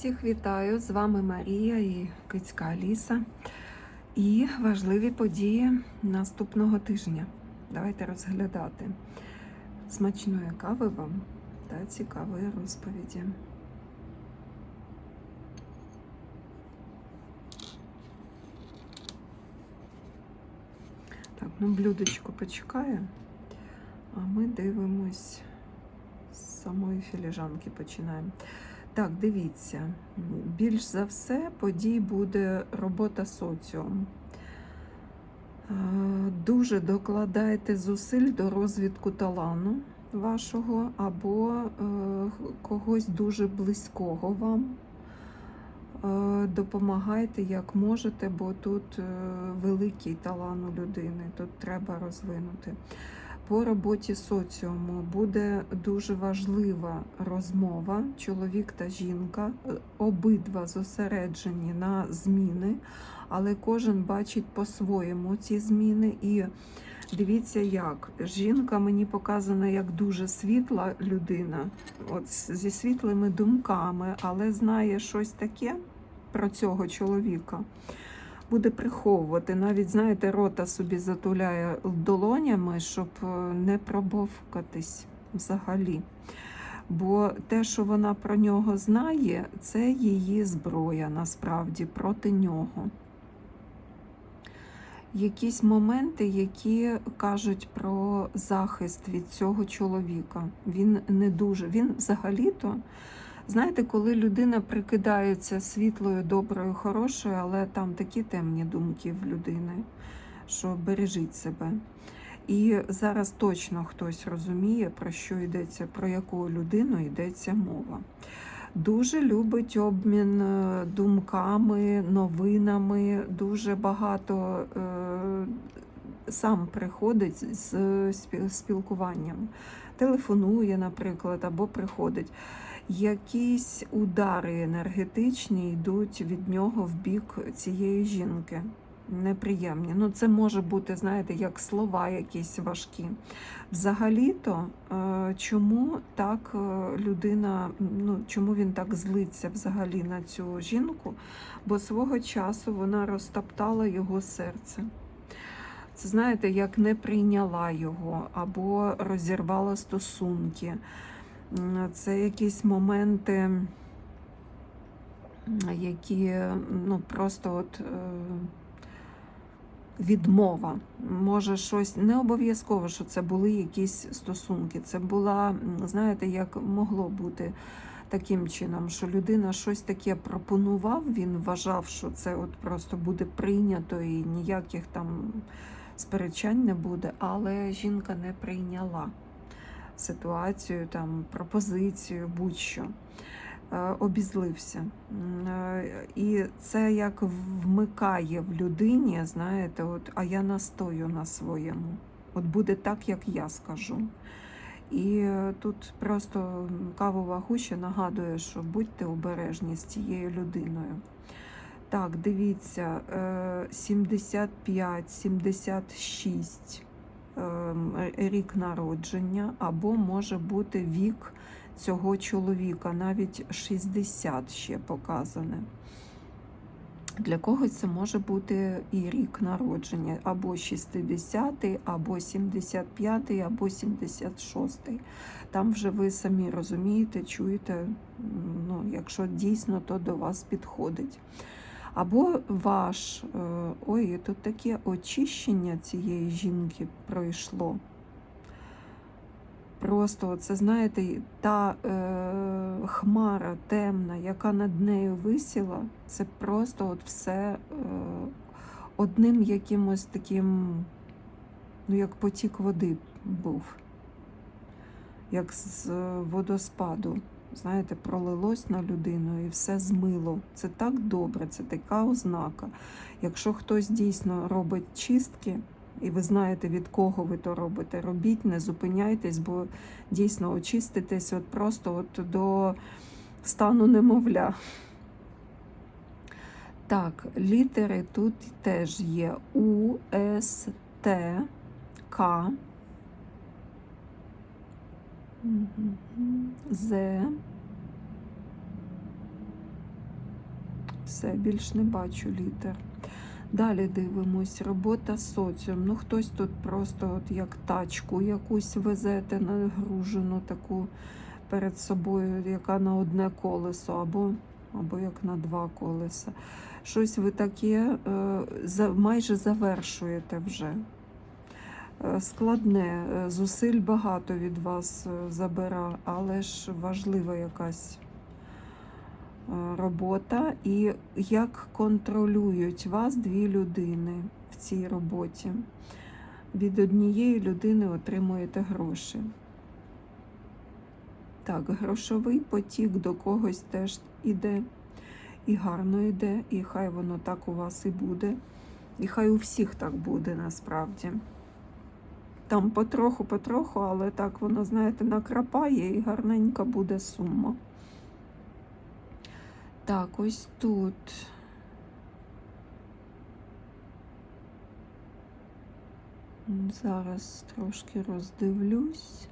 Всіх вітаю! З вами Марія і Кицька Аліса. І важливі події наступного тижня. Давайте розглядати смачної кави вам та цікавої розповіді. Так, ну блюдечко почекає, а ми дивимось з самої філіжанки починаємо. Так, дивіться, більш за все подій буде робота соціум. Е, Дуже докладайте зусиль до розвитку талану вашого або е, когось дуже близького вам. Е, Допомагайте як можете, бо тут великий талант у людини, тут треба розвинути по роботі соціуму буде дуже важлива розмова. Чоловік та жінка, обидва зосереджені на зміни, але кожен бачить по-своєму ці зміни. І дивіться, як жінка мені показана як дуже світла людина, от зі світлими думками, але знає щось таке про цього чоловіка буде приховувати. Навіть, знаєте, рота собі затуляє долонями, щоб е, не пробовкатись взагалі. Бо те, що вона про нього знає, це її зброя насправді проти нього. Якісь моменти, які кажуть про захист від цього чоловіка. Він не дуже, він взагалі-то. Знаєте, коли людина прикидається світлою, доброю, хорошою, але там такі темні думки в людини, що бережіть себе. І зараз точно хтось розуміє, про що йдеться, про яку людину йдеться мова. Дуже любить обмін е, думками, новинами, дуже багато е, сам приходить з спілкуванням. Телефонує, наприклад, або приходить якісь удари енергетичні йдуть від нього в бік цієї жінки. Неприємні. Ну, це може бути, знаєте, як слова якісь важкі. Взагалі-то, е, чому так е, людина, ну чому він так злиться взагалі на цю жінку? Бо свого часу вона розтоптала його серце. Це знаєте, як не прийняла його або розірвала стосунки. Це якісь моменти, які ну, просто от е, відмова. Може, щось не обов'язково, що це були якісь стосунки. Це була, знаєте, як могло бути таким чином, що людина щось таке пропонував, він вважав, що це от просто буде прийнято і ніяких там сперечань не буде, але жінка не прийняла ситуацію, там, пропозицію, будь-що. Е, обізлився. Е, і це як вмикає в людині, знаєте, от, а я настою на своєму. От буде так, як я скажу. І е, тут просто кавова гуща нагадує, що будьте обережні з цією людиною. Так, дивіться, 75, 76 Ем, рік народження, або може бути вік цього чоловіка, навіть 60 ще показане. Для когось це може бути і рік народження, або 60, або 75, або 76. Там вже ви самі розумієте, чуєте, ну, якщо дійсно то до вас підходить. Або ваш, е, ой, тут таке очищення цієї жінки пройшло. Просто, це, знаєте, та е, хмара темна, яка над нею висіла, це просто от все е, одним якимось таким, ну, як потік води був, як з водоспаду знаєте, пролилось на людину і все змило. Це так добре, це така ознака. Якщо хтось дійсно робить чистки, і ви знаєте, від кого ви то робите, робіть, не зупиняйтесь, бо дійсно очиститесь от просто от до стану немовля. Так, літери тут теж є У, С, Т, К. З. Все, більш не бачу літер. Далі дивимось, робота соціум. Ну, хтось тут просто от як тачку якусь везете нагружену таку перед собою, яка на одне колесо, або, або як на два колеса. Щось ви таке е, за, майже завершуєте вже. Складне, е, зусиль багато від вас е, забира, але ж важлива якась е, робота. І як контролюють вас дві людини в цій роботі. Від однієї людини отримуєте гроші. Так, грошовий потік до когось теж іде, і гарно йде, і хай воно так у вас і буде. І хай у всіх так буде насправді. Там потроху-потроху, але так воно, знаєте, накрапає і гарненька буде сума. Так, ось тут. Зараз трошки роздивлюсь.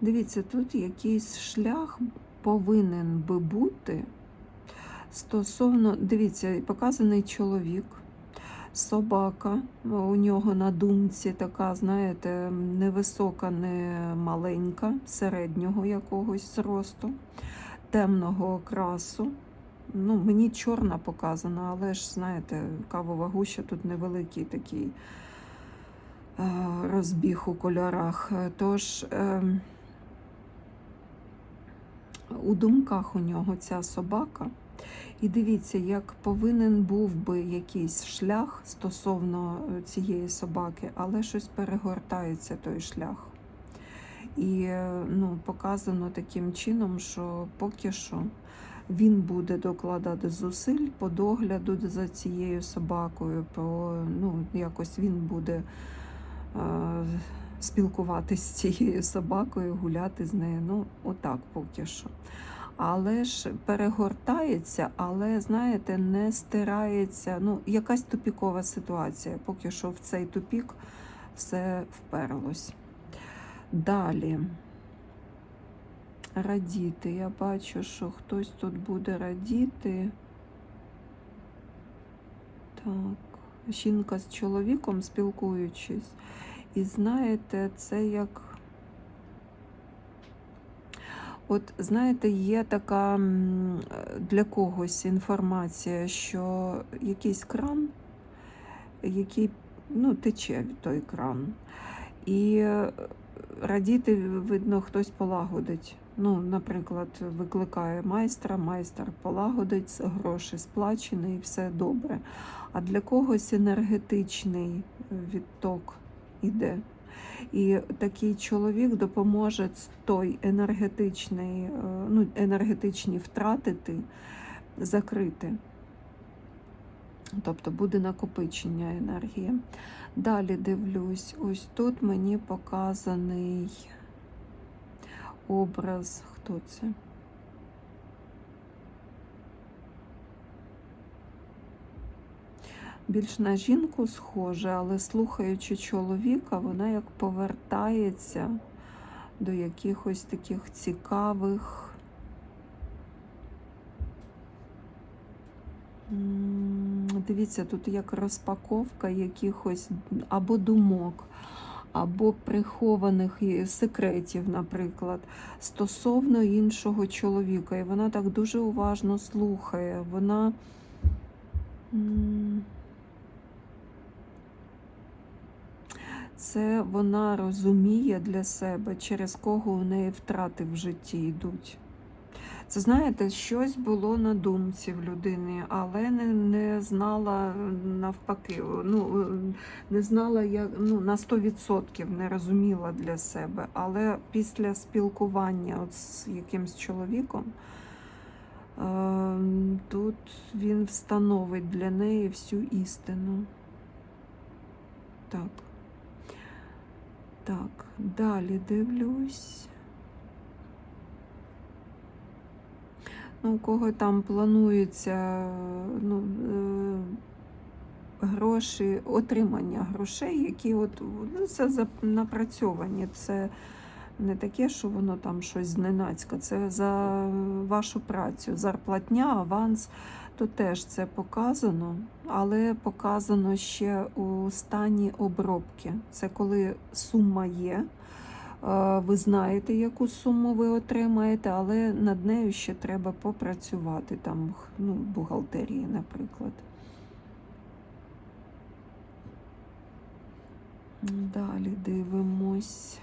Дивіться, тут якийсь шлях повинен би бути стосовно, дивіться, показаний чоловік, собака, у нього на думці така, знаєте, невисока, не маленька, середнього якогось зросту, темного окрасу. Ну, мені чорна показана, але ж, знаєте, кавова гуща тут невеликий такий е, розбіг у кольорах. Тож ем, у думках у нього ця собака. І дивіться, як повинен був би якийсь шлях стосовно е, цієї собаки, але щось перегортається той шлях. І е, ну, показано таким чином, що поки що він буде докладати зусиль по догляду за цією собакою, по, ну, якось він буде е, спілкуватися з цією собакою, гуляти з нею. Ну, отак поки що. Але ж перегортається, але, знаєте, не стирається. Ну, якась тупікова ситуація. Поки що в цей тупік все вперлось. Далі. Радіти. Я бачу, що хтось тут буде радіти. Так, жінка з чоловіком спілкуючись. І знаєте, це як. От знаєте, є така для когось інформація, що якийсь кран, який ну, тече той кран. І е, радіти, видно, хтось полагодить. Ну, наприклад, викликає майстра, майстер полагодить, гроші сплачені і все добре. А для когось енергетичний відток іде. І такий чоловік допоможе той енергетичний, е, ну, енергетичні втратити, закрити. Тобто буде накопичення енергії. Далі дивлюсь, ось тут мені показаний образ. Хто це? Більш на жінку схоже, але слухаючи чоловіка, вона як повертається до якихось таких цікавих. Дивіться, тут як розпаковка якихось або думок, або прихованих секретів, наприклад, стосовно іншого чоловіка. І вона так дуже уважно слухає. Вона. Це вона розуміє для себе, через кого у неї втрати в житті йдуть. Це, знаєте, щось було на думці в людини, але не, не знала навпаки, ну, не знала, як ну, на 100% не розуміла для себе. Але після спілкування от з якимсь чоловіком, е, тут він встановить для неї всю істину. Так. Так, далі дивлюсь. Ну, у кого там планується ну, е, гроші, отримання грошей, які от ну, це за- напрацьовані, це Не таке, що воно там щось зненацька. Це за вашу працю. Зарплатня, аванс, то теж це показано, але показано ще у стані обробки. Це коли сума є. е, Ви знаєте, яку суму ви отримаєте, але над нею ще треба попрацювати там, ну, бухгалтерії, наприклад. Далі дивимось.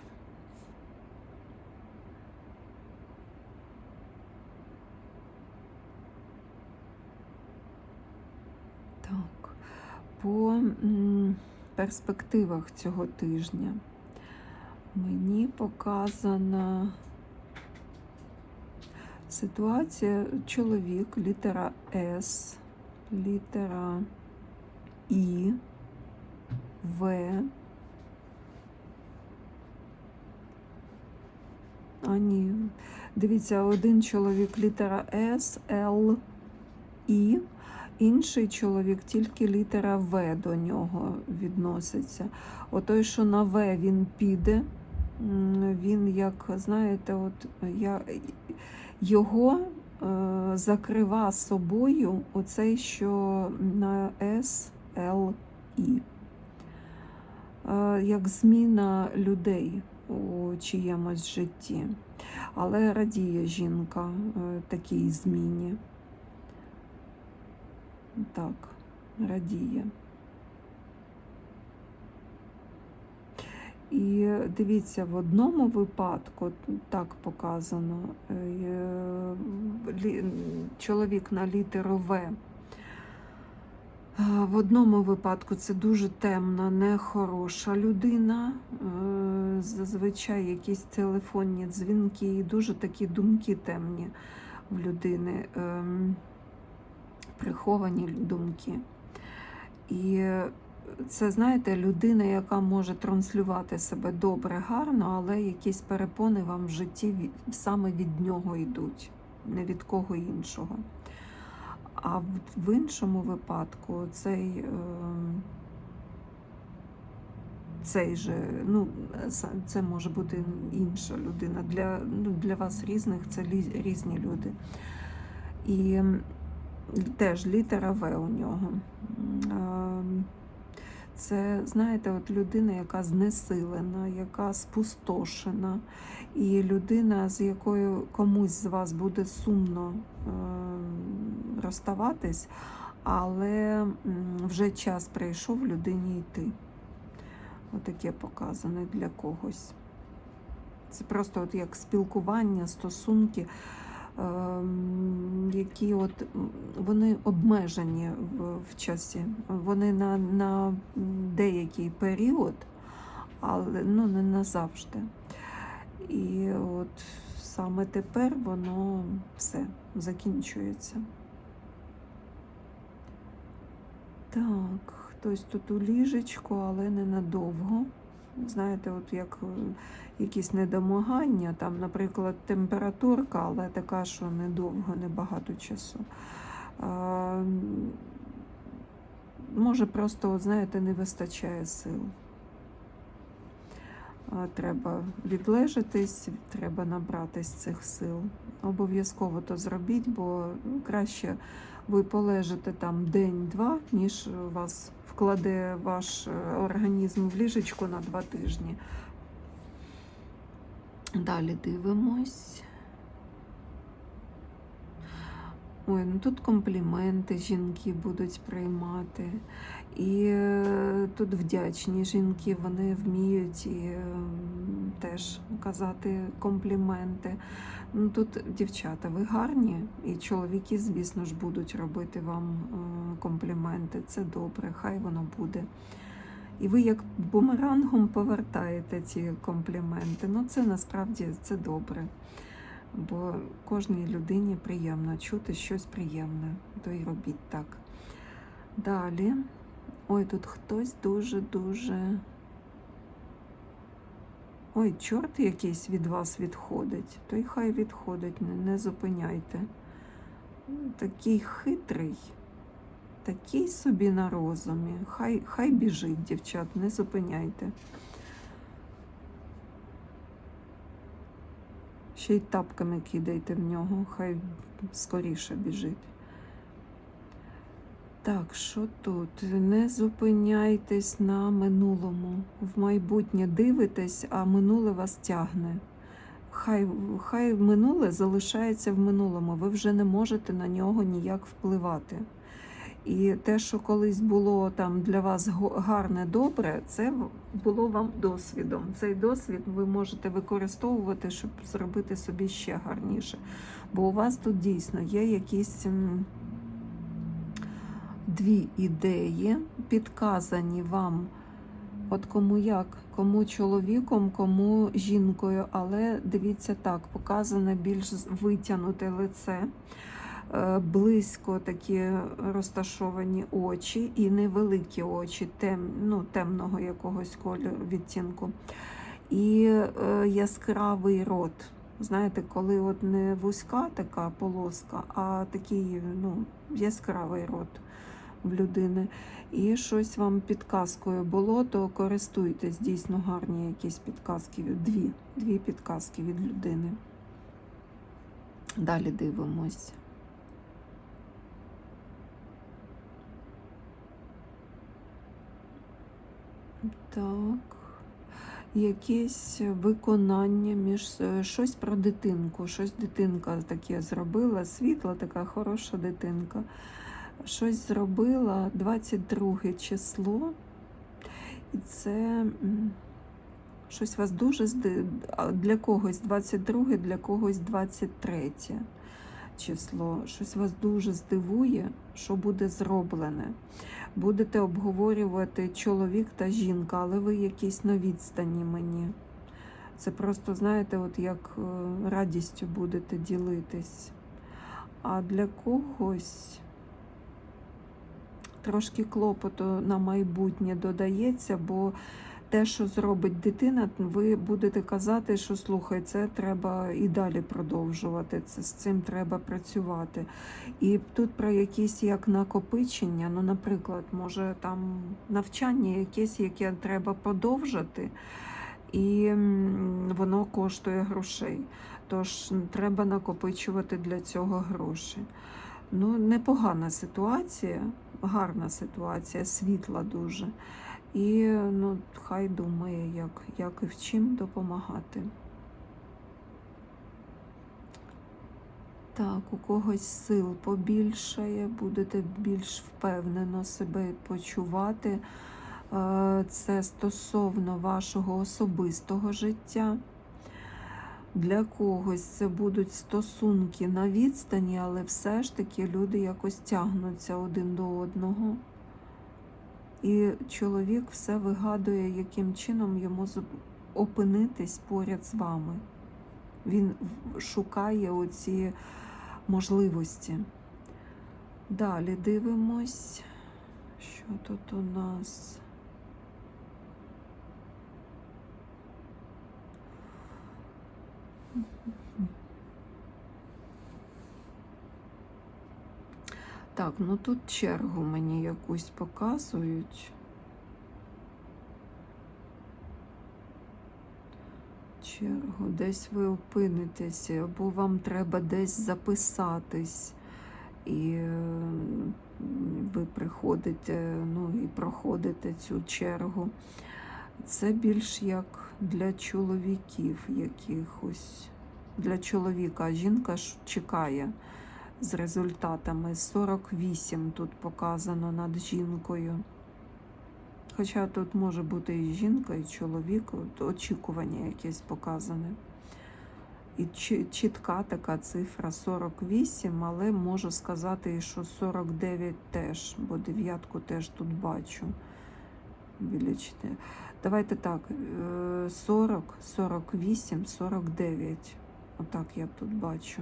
Так, по перспективах цього тижня мені показана ситуація чоловік, літера С, літера І, В. А ні. Дивіться, один чоловік літера С, Л, І, інший чоловік тільки літера В до нього відноситься. Отой, що на В він піде, він, як знаєте, от я, його е, закрива собою оцей, що на С, Л, І. Е, як зміна людей у чиємусь житті. Але радіє жінка е, такій зміні. Так, радіє. І дивіться, в одному випадку так показано е, чоловік на літеру В. Е, В одному випадку це дуже темна, нехороша людина. Е, Зазвичай якісь телефонні дзвінки, і дуже такі думки темні в людини, ем, приховані думки. І це, знаєте, людина, яка може транслювати себе добре, гарно, але якісь перепони вам в житті саме від нього йдуть, не від кого іншого. А в, іншому випадку цей, ем, цей же, ну, це може бути інша людина. Для, ну, для вас різних це різні люди. І теж літера В у нього. Ем, Це, знаєте, от людина, яка знесилена, яка спустошена, і людина, з якою комусь з вас буде сумно ем, розставатись, але вже час прийшов людині йти. Отаке показане для когось. Це просто от як спілкування, стосунки, які от вони обмежені в, в часі. Вони на, на деякий період, але ну, не назавжди. І от саме тепер воно все закінчується. Так, хтось тут у ліжечку, але ненадовго. Знаєте, от як е, якісь недомагання, там, наприклад, температурка, але така, що недовго, небагато часу. А, може, просто, от, знаєте, не вистачає сил. А, Треба відлежатись, треба набратись цих сил. Обов'язково то зробіть, бо ну, краще ви полежите там день-два, ніж вас вкладе ваш е, організм в ліжечку на два тижні. Далі дивимось. Ой, ну тут компліменти жінки будуть приймати. І е, тут вдячні жінки, вони вміють і е, теж казати компліменти. Ну тут, дівчата, ви гарні, і чоловіки, звісно ж, будуть робити вам е, компліменти. Це добре, хай воно буде. І ви як бумерангом повертаєте ці компліменти. Ну, це насправді це добре. Бо кожній людині приємно чути щось приємне, то й робіть так. Далі. Ой, тут хтось дуже-дуже. Ой, чорт якийсь від вас відходить, то й хай відходить, не, не зупиняйте. Такий хитрий, такий собі на розумі. Хай, хай біжить, дівчат, не зупиняйте. Ще й тапками кидайте в нього, хай скоріше біжить. Так, що тут? Не зупиняйтесь на минулому. В майбутнє дивитесь, а минуле вас тягне. Хай, хай минуле залишається в минулому. Ви вже не можете на нього ніяк впливати. І те, що колись було там для вас гарне, добре, це було вам досвідом. Цей досвід ви можете використовувати, щоб зробити собі ще гарніше. Бо у вас тут дійсно є якісь дві ідеї, підказані вам, от кому як, кому чоловіком, кому жінкою, але дивіться так, показане більш витягнуте лице близько такі розташовані очі і невеликі очі тем, ну, темного якогось кольору відтінку. І е, яскравий рот. Знаєте, коли от не вузька така полоска, а такий ну, яскравий рот в людини. І щось вам підказкою було, то користуйтесь дійсно гарні якісь підказки. Дві, дві підказки від людини. Далі дивимось. Так. Якесь виконання між е, щось про дитинку, щось дитинка таке зробила, світла, така хороша дитинка. Щось зробила 22 число, і це щось вас дуже для когось 22, для когось 23 число. Щось вас дуже здивує, що буде зроблене. Будете обговорювати чоловік та жінка, але ви якісь на відстані мені. Це просто, знаєте, от як е, радістю будете ділитись. А для когось трошки клопоту на майбутнє додається, бо те, що зробить дитина, ви будете казати, що слухай, це треба і далі продовжувати. Це з цим треба працювати. І тут про якісь як накопичення, ну, наприклад, може там навчання якесь, яке треба продовжити, і воно коштує грошей. Тож треба накопичувати для цього гроші. Ну, непогана ситуація, гарна ситуація, світла дуже. І ну, хай думає, як, як і в чим допомагати. Так, у когось сил побільшає, будете більш впевнено себе почувати. Е, Це стосовно вашого особистого життя. Для когось це будуть стосунки на відстані, але все ж таки люди якось тягнуться один до одного. І чоловік все вигадує, яким чином йому опинитись поряд з вами. Він шукає оці можливості. Далі дивимось, що тут у нас. Так, ну тут чергу мені якусь показують. Чергу, десь ви опинитеся, або вам треба десь записатись, і ви приходите, ну і проходите цю чергу. Це більш як для чоловіків якихось. Для чоловіка, жінка чекає з результатами. 48 тут показано над жінкою. Хоча тут може бути і жінка, і чоловік, от очікування якесь показане. І чітка така цифра 48, але можу сказати, що 49 теж, бо дев'ятку теж тут бачу. Давайте так, е, 40, 48, 49. Отак я тут бачу.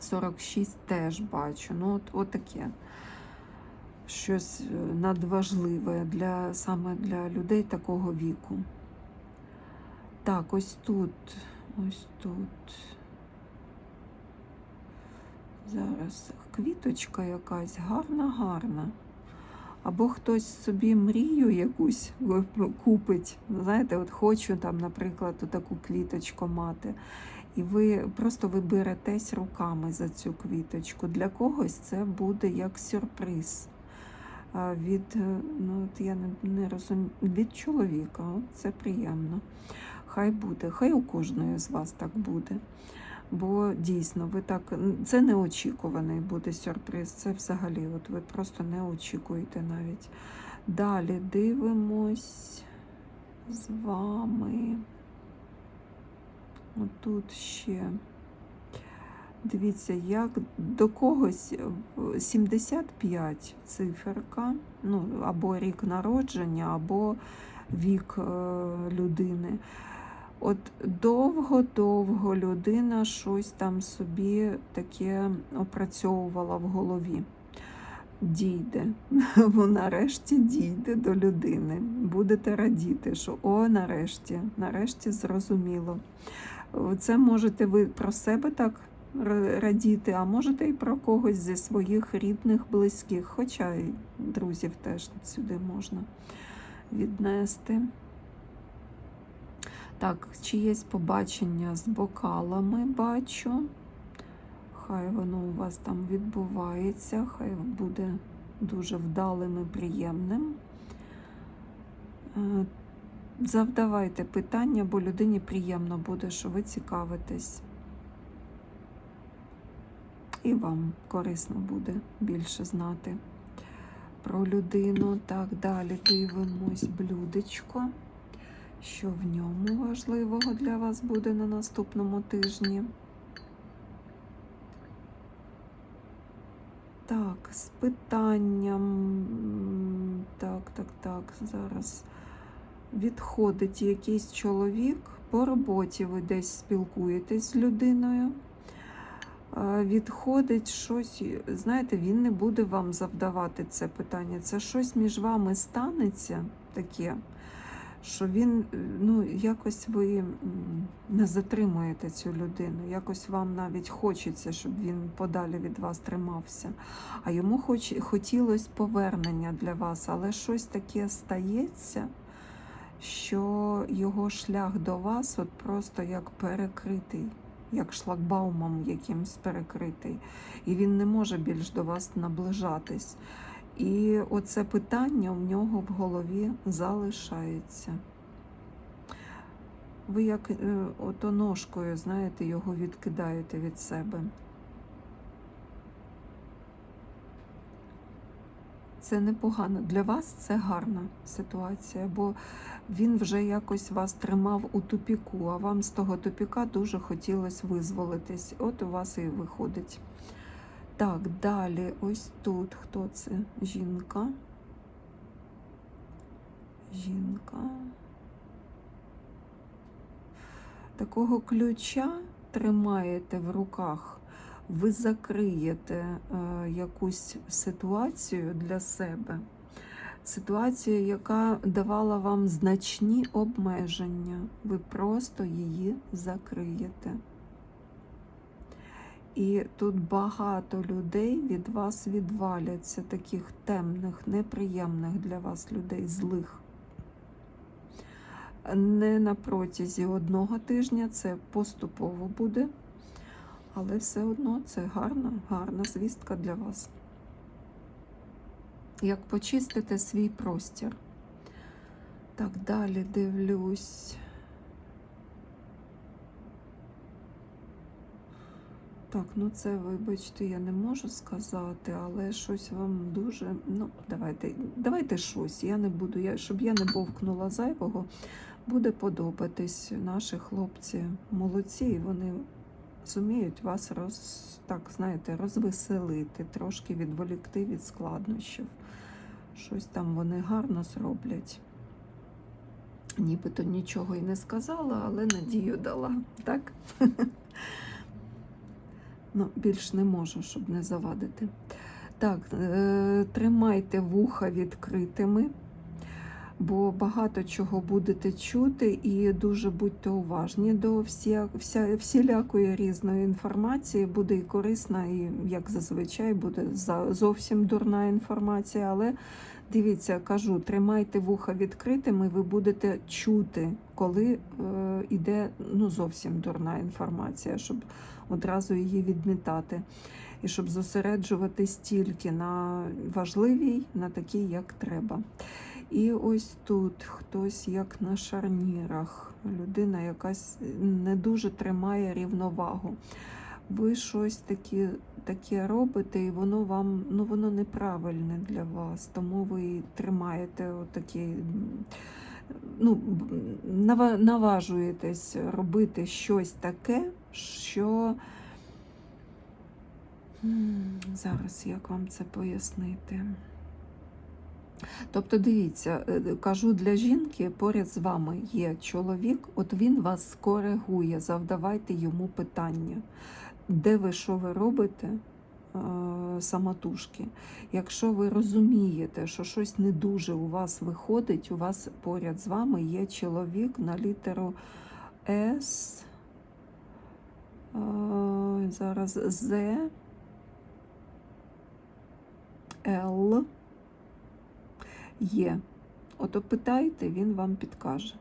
46 теж бачу. Ну, от, от таке. Щось е, надважливе для, саме для людей такого віку. Так, ось тут, ось тут. Зараз квіточка якась гарна, гарна. Або хтось собі мрію якусь купить. Знаєте, от хочу там, наприклад, таку квіточку мати. І ви просто ви беретесь руками за цю квіточку. Для когось це буде як сюрприз. Від, е, ну, от я не, не розумію, від чоловіка. Це приємно. Хай буде, хай у кожної з вас так буде. Бо дійсно, ви так це неочікуваний буде сюрприз. Це взагалі, от ви просто не очікуєте навіть. Далі дивимось з вами. Отут ще. Дивіться, як до когось 75 циферка, ну, або рік народження, або вік е, людини. От довго-довго людина щось там собі таке опрацьовувала в голові. Дійде, бо нарешті дійде до людини. Будете радіти, що о, нарешті, нарешті зрозуміло. Це можете ви про себе так радіти, а можете і про когось зі своїх рідних, близьких, хоча й друзів теж сюди можна віднести. Так, чиєсь побачення з бокалами бачу. Хай воно у вас там відбувається, хай буде дуже вдалим і приємним. Завдавайте питання, бо людині приємно буде, що ви цікавитесь. І вам корисно буде більше знати про людину. Так, далі дивимось блюдечко. Що в ньому важливого для вас буде на наступному тижні? Так, з питанням. Так, так, так, зараз відходить якийсь чоловік. По роботі ви десь спілкуєтесь з людиною. Е, Відходить щось, знаєте, він не буде вам завдавати це питання. Це щось між вами станеться таке, що він, е, ну, якось ви не затримуєте цю людину. Якось вам навіть хочеться, щоб він подалі від вас тримався. А йому хоч, хотілося повернення для вас, але щось таке стається, що його шлях до вас от просто як перекритий. Як шлагбаумом якимсь перекритий, і він не може більш до вас наближатись. І оце питання в нього в голові залишається. Ви як е, ото ножкою, знаєте, його відкидаєте від себе. Це непогано. Для вас це гарна ситуація, бо він вже якось вас тримав у тупіку, а вам з того тупіка дуже хотілося визволитись. От у вас і виходить. Так, далі, ось тут хто це? Жінка. Жінка. Такого ключа тримаєте в руках, ви закриєте е, якусь ситуацію для себе. Ситуацію, яка давала вам значні обмеження. Ви просто її закриєте. І тут багато людей від вас відваляться, таких темних, неприємних для вас людей, злих. Не на протязі одного тижня, це поступово буде, але все одно це гарна, гарна звістка для вас. Як почистити свій простір. Так, далі дивлюсь. Так, ну це, вибачте, я не можу сказати, але щось вам дуже. Ну, давайте, давайте щось. Я не буду, я, щоб я не бовкнула зайвого, буде подобатись. Наші хлопці молодці, і вони зуміють вас роз, так, знаєте, розвеселити, трошки відволікти від складнощів. Щось там вони гарно зроблять. Нібито нічого і не сказала, але надію дала. Так? Ну, більш не можу, щоб не завадити. Так, е, тримайте вуха відкритими, бо багато чого будете чути, і дуже будьте уважні до вся, вся, всілякої різної інформації. Буде і корисна, і, як зазвичай, буде зовсім дурна інформація, але Дивіться, кажу, тримайте вуха відкритими, ви будете чути, коли е, іде ну, зовсім дурна інформація, щоб одразу її відмітати. І щоб зосереджуватись тільки на важливій, на такій, як треба. І ось тут хтось як на шарнірах, людина якась не дуже тримає рівновагу. Ви щось таке, таке робите, і воно вам ну, воно неправильне для вас, тому ви тримаєте отакі, ну, наважуєтесь робити щось таке, що. Зараз як вам це пояснити. Тобто, дивіться, е, кажу для жінки, поряд з вами є чоловік, от він вас скоригує, завдавайте йому питання, де ви що ви робите е, самотужки. Якщо ви розумієте, що щось не дуже у вас виходить, у вас поряд з вами є чоловік на літеру С, е, зараз З, Л є. Ото питайте, він вам підкаже.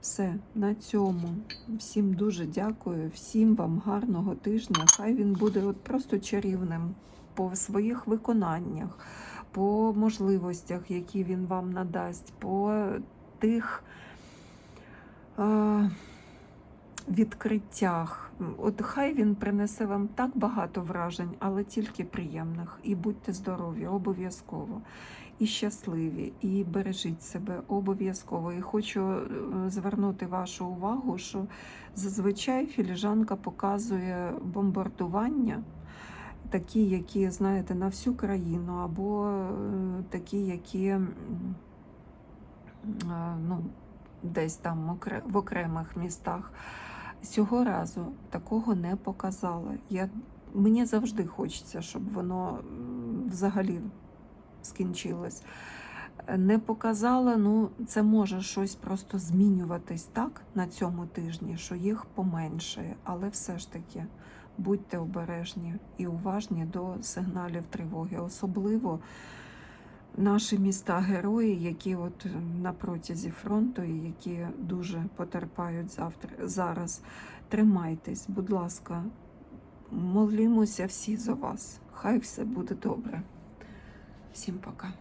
Все, на цьому. Всім дуже дякую, всім вам гарного тижня. Хай він буде от просто чарівним по своїх виконаннях, по можливостях, які він вам надасть, по тих е, відкриттях. От хай він принесе вам так багато вражень, але тільки приємних. І будьте здорові, обов'язково. І щасливі, і бережіть себе обов'язково. І хочу е, звернути вашу увагу, що зазвичай філіжанка показує бомбардування, такі, які, знаєте, на всю країну, або е, такі, які е, ну, десь там в окремих містах. Цього разу такого не показала. Я, мені завжди хочеться, щоб воно взагалі скінчилось. Не показала, ну це може щось просто змінюватись так на цьому тижні, що їх поменшає, але все ж таки будьте обережні і уважні до сигналів тривоги, особливо наші міста герої, які от на протязі фронту і які дуже потерпають завтра зараз. Тримайтесь, будь ласка, молімося всі за вас. Хай все буде добре. Всім пока.